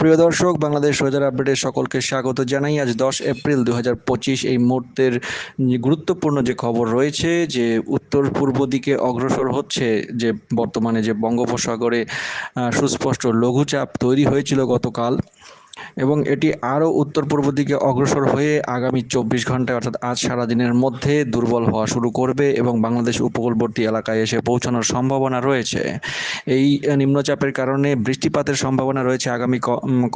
প্রিয় দর্শক, বাংলাদেশ ওয়েদার আপডেটে সকলকে স্বাগত জানাই। আজ দশ এপ্রিল দু হাজার পঁচিশ এই মুহূর্তের গুরুত্বপূর্ণ যে খবর রয়েছে, যে উত্তর পূর্ব দিকে অগ্রসর হচ্ছে, যে বর্তমানে যে বঙ্গোপসাগরে সুস্পষ্ট লঘুচাপ তৈরি হয়েছিল গতকাল। এবং এটি আরও উত্তর পূর্ব দিকে অগ্রসর হয়ে আগামী চব্বিশ ঘন্টায়, অর্থাৎ আজ সারাদিনের মধ্যে দুর্বল হওয়া শুরু করবে এবং বাংলাদেশ উপকূলবর্তী এলাকায় এসে পৌঁছানোর সম্ভাবনা রয়েছে। এই নিম্নচাপের কারণে বৃষ্টিপাতের সম্ভাবনা রয়েছে আগামী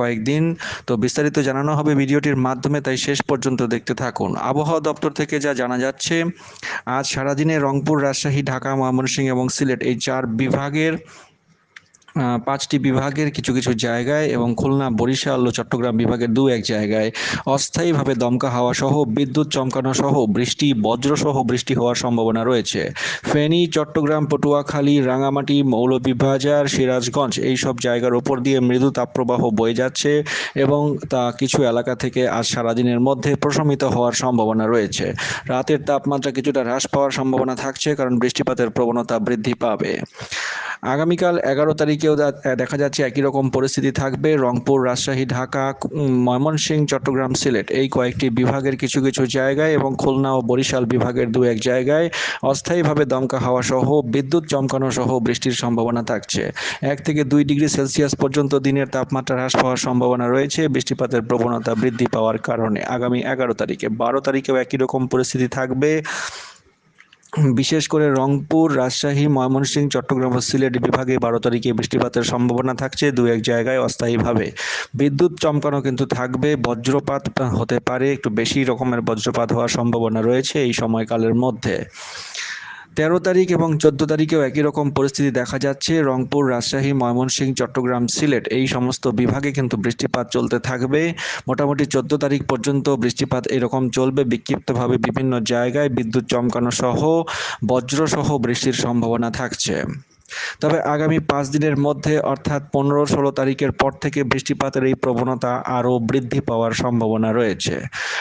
কয়েকদিন। তো বিস্তারিত জানানো হবে ভিডিওটির মাধ্যমে, তাই শেষ পর্যন্ত দেখতে থাকুন। আবহাওয়া দপ্তর থেকে যা জানা যাচ্ছে, আজ সারাদিনে রংপুর, রাজশাহী, ঢাকা, ময়মনসিংহ এবং সিলেট এই চার বিভাগের পাঁচটি বিভাগের কিছু কিছু জায়গায় এবং খুলনা, বরিশাল ও চট্টগ্রাম বিভাগের দু এক জায়গায় অস্থায়ীভাবে দমকা হাওয়া সহ বিদ্যুৎ চমকানো সহ বৃষ্টি বজ্র সহ বৃষ্টি হওয়ার সম্ভাবনা রয়েছে। ফেনী, চট্টগ্রাম, পটুয়াখালী, রাঙামাটি, মৌলভীবাজার, সিরাজগঞ্জ এই সব জায়গার ওপর দিয়ে মৃদু তাপপ্রবাহ বয়ে যাচ্ছে এবং তা কিছু এলাকা থেকে আজ সারাদিনের মধ্যে প্রশমিত হওয়ার সম্ভাবনা রয়েছে। রাতের তাপমাত্রা কিছুটা হ্রাস পাওয়ার সম্ভাবনা থাকছে কারণ বৃষ্টিপাতের প্রবণতা বৃদ্ধি পাবে। আগামীকাল এগারো তারিখেও দেখা যাচ্ছে একই রকম পরিস্থিতি থাকবে। রংপুর, রাজশাহী, ঢাকা ময়মনসিংহ, চট্টগ্রাম, সিলেট এই কয়েকটি বিভাগের কিছু কিছু জায়গায় এবং খুলনা ও বরিশাল বিভাগের দু এক জায়গায় অস্থায়ীভাবে দমকা হাওয়া সহ বিদ্যুৎ চমকানো সহ বৃষ্টির সম্ভাবনা থাকছে। এক থেকে দুই ডিগ্রি সেলসিয়াস পর্যন্ত দিনের তাপমাত্রা হ্রাস পাওয়ার সম্ভাবনা রয়েছে। বৃষ্টিপাতের প্রবণতা বৃদ্ধি পাওয়ার কারণে আগামী এগারো তারিখে, বারো তারিখেও একই রকম পরিস্থিতি থাকবে। বিশেষ করে রংপুর, রাজশাহী, ময়মনসিংহ, চট্টগ্রাম ও সিলেট বিভাগে বারো তারিখে বৃষ্টিপাতের সম্ভাবনা থাকছে দু এক জায়গায় অস্থায়ীভাবে। বিদ্যুৎ চমকানো কিন্তু থাকবে, বজ্রপাত হতে পারে, একটু বেশি রকমের বজ্রপাত হওয়ার সম্ভাবনা রয়েছে এই সময়কালের মধ্যে। তেরো তারিখ এবং চোদ্দ তারিখেও একই রকম পরিস্থিতি দেখা যাচ্ছে। রংপুর, রাজশাহী, ময়মনসিংহ, চট্টগ্রাম, সিলেট এই সমস্ত বিভাগে কিন্তু বৃষ্টিপাত চলতে থাকবে। মোটামুটি চোদ্দ তারিখ পর্যন্ত বৃষ্টিপাত এরকম চলবে বিক্ষিপ্তভাবে বিভিন্ন জায়গায়। বিদ্যুৎ চমকানো সহ বজ্রসহ বৃষ্টির সম্ভাবনা থাকছে। তবে আগামী পাঁচ দিনের মধ্যে, অর্থাৎ পনেরো ষোলো তারিখের পর থেকে বৃষ্টিপাতের এই প্রবণতা আরও বৃদ্ধি পাওয়ার সম্ভাবনা রয়েছে।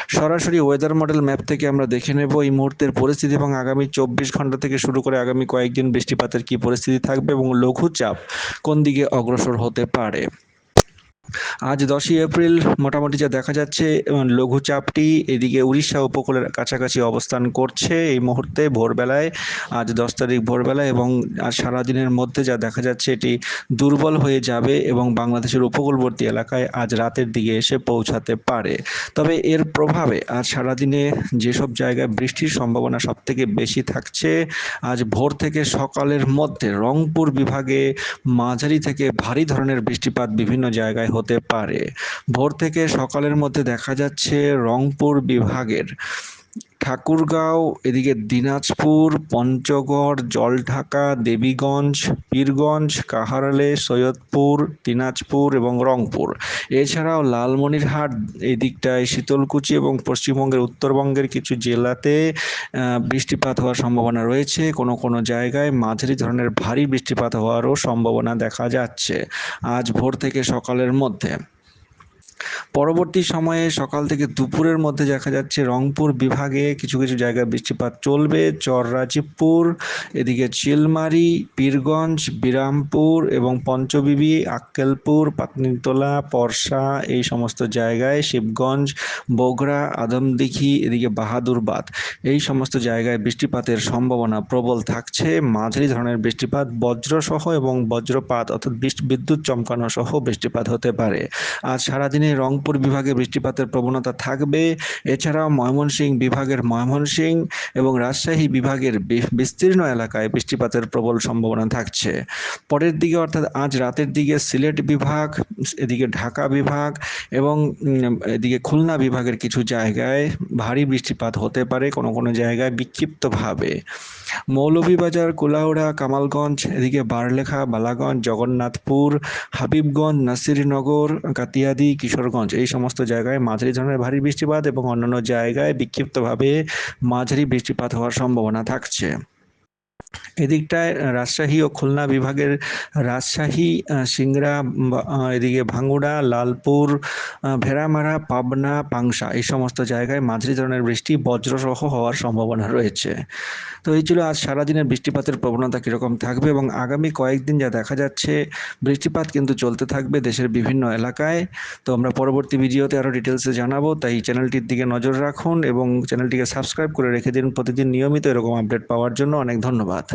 সরাসরি ওয়েদার মডেল ম্যাপ থেকে আমরা দেখে নেব এই মুহূর্তের পরিস্থিতি এবং আগামী চব্বিশ ঘণ্টা থেকে শুরু করে আগামী কয়েকদিন বৃষ্টিপাতের কি পরিস্থিতি থাকবে এবং লঘুচাপ কোন দিকে অগ্রসর হতে পারে। আজ দশই এপ্রিল মোটামুটি যা দেখা যাচ্ছে লঘুচাপটি এদিকে উড়িষ্যা উপকূলের কাছাকাছি অবস্থান করছে। এই মুহূর্তে ভোরবেলায়, আজ দশ তারিখ ভোরবেলায় এবং আজ সারাদিনের মধ্যে যা দেখা যাচ্ছে এটি দুর্বল হয়ে যাবে এবং বাংলাদেশের উপকূলবর্তী এলাকায় আজ রাতের দিকে এসে পৌঁছাতে পারে। তবে এর প্রভাবে আজ সারাদিনে যেসব জায়গায় বৃষ্টির সম্ভাবনা সবথেকে বেশি থাকছে, আজ ভোর থেকে সকালের মধ্যে রংপুর বিভাগে মাঝারি থেকে ভারী ধরনের বৃষ্টিপাত বিভিন্ন জায়গায় হতে পারে। ভোর থেকে সকালের মধ্যে দেখা যাচ্ছে রংপুর বিভাগের ঠাকুরগাঁও, এদিকে দিনাজপুর, পঞ্চগড়, জলঢাকা, দেবীগঞ্জ, পীরগঞ্জ, কাহারালে, সৈয়দপুর, দিনাজপুর এবং রংপুর। এছাড়াও লালমনিরহাট এই দিকটায় শীতলকুচি এবং পশ্চিমবঙ্গের উত্তরবঙ্গের কিছু জেলাতে বৃষ্টিপাত হওয়ার সম্ভাবনা রয়েছে। কোনো কোনো জায়গায় মাঝারি ধরনের ভারী বৃষ্টিপাত হওয়ারও সম্ভাবনা দেখা যাচ্ছে আজ ভোর থেকে সকালের মধ্যে। পরবর্তী সময়ে সকাল থেকে দুপুরের মধ্যে দেখা যাচ্ছে রংপুর বিভাগে কিছু কিছু জায়গায় বৃষ্টিপাত চলবে। চররাজীবপুর, এদিকে চিলমারি, পীরগঞ্জ, বিরামপুর এবং পঞ্চবিবি, আক্কেলপুর পাতনিতলা পরশা এই সমস্ত জায়গায় শিবগঞ্জ, বগুড়া, আদমদিঘি, এদিকে বাহাদুরবাদ এই সমস্ত জায়গায় বৃষ্টিপাতের সম্ভাবনা প্রবল থাকছে। মাঝারি ধরনের বৃষ্টিপাত বজ্রসহ এবং বজ্রপাত অর্থাৎ বিদ্যুৎ চমকানো সহ বৃষ্টিপাত হতে পারে। আজ সারাদিনে রংপুর বিভাগে বৃষ্টিপাতের প্রবণতা থাকবে। এছাড়াও ময়মনসিংহ বিভাগের ময়মনসিংহ এবং রাজশাহী বিভাগের বিস্তীর্ণ এলাকায় বৃষ্টিপাতের প্রবল সম্ভাবনা থাকছে। পরের দিকে অর্থাৎ আজ রাতের দিকে সিলেট বিভাগ, এদিকে ঢাকা বিভাগ এবং এদিকে খুলনা বিভাগের কিছু জায়গায় ভারী বৃষ্টিপাত হতে পারে কোনো কোনো জায়গায় বিক্ষিপ্তভাবে। মৌলভীবাজার কুলাউড়া কামালগঞ্জ, এদিকে বারলেখা, বালাগঞ্জ, জগন্নাথপুর, হাবিবগঞ্জ, নাসিরনগর, কাতিয়াদি কিশোরগঞ্জ। এই সমস্ত জায়গায় মাঝারি ধরনের ভারী বৃষ্টিপাত এবং অন্যান্য জায়গায় বিক্ষিপ্তভাবে মাঝারি বৃষ্টিপাত হওয়ার সম্ভাবনা থাকছে। এদিকটায় রাজশাহী ও খুলনা বিভাগের রাজশাহী সিংড়া এদিকে ভাঙ্গুড়া, লালপুর ভেড়ামারা, পাবনা, পাংশা এই সমস্ত জায়গায় মাঝারি ধরনের বৃষ্টি বজ্রসহ হওয়ার সম্ভাবনা রয়েছে। তো এই ছিল আজ সারাদিনের বৃষ্টিপাতের প্রবণতা কীরকম থাকবে এবং আগামী কয়েকদিন যা দেখা যাচ্ছে, বৃষ্টিপাত কিন্তু চলতে থাকবে দেশের বিভিন্ন এলাকায়। তো আমরা পরবর্তী ভিডিওতে আরও ডিটেলসে জানাব, তাই চ্যানেলটির দিকে নজর রাখুন এবং চ্যানেলটিকে সাবস্ক্রাইব করে রেখে দিন। প্রতিদিন নিয়মিত এরকম আপডেট পাওয়ার জন্য অনেক ধন্যবাদ। धन्यवाद